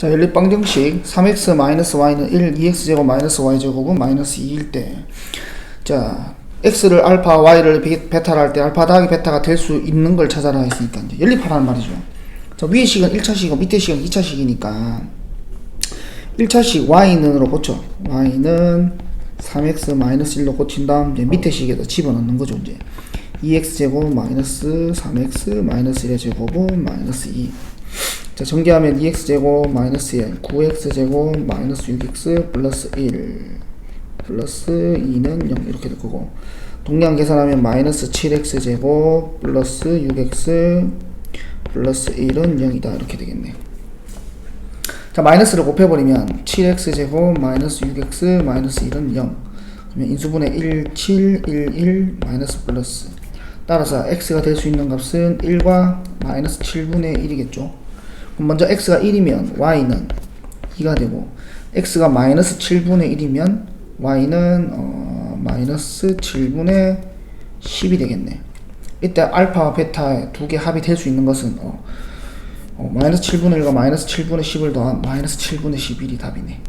자, 연립방정식 3x 마이너스 y는 1, 2x제곱 마이너스 y제곱은 마이너스 2일 때. 자, x를 알파, y를 베- 베타를 할 때 알파 더하기 베타가 될 수 있는 걸 찾아라 했으니까 이제 연립하라는 말이죠. 자, 위의 식은 1차식이고 밑에 식은 2차식이니까 1차식 y는으로 고쳐. y는 3x 마이너스 1로 고친 다음 이제 밑에 식에다 집어넣는 거죠, 이제. 2x제곱 마이너스 3x 마이너스 1의 제곱은 마이너스 2. 자, 전개하면 2x제곱 마이너스 1, 9x제곱 마이너스 6x 플러스 1 플러스 2는 0 이렇게 될 거고. 동량 계산하면 마이너스 7x제곱 플러스 6x 플러스 1은 0이다. 이렇게 되겠네. 자 마이너스를 곱해버리면 7x제곱 마이너스 6x 마이너스 1은 0 그러면 인수분해 1, 7, 1, 1 마이너스 플러스. 따라서 x가 될 수 있는 값은 1과 마이너스 7분의 1이겠죠. 그럼 먼저 x가 1이면 y는 2가 되고 x가 마이너스 7분의 1이면 y는 어, 마이너스 7분의 10이 되겠네. 이때 알파와 베타의 두개 합이 될 수 있는 것은 어, 어, 마이너스 7분의 1과 마이너스 7분의 10을 더한 마이너스 7분의 11이 답이네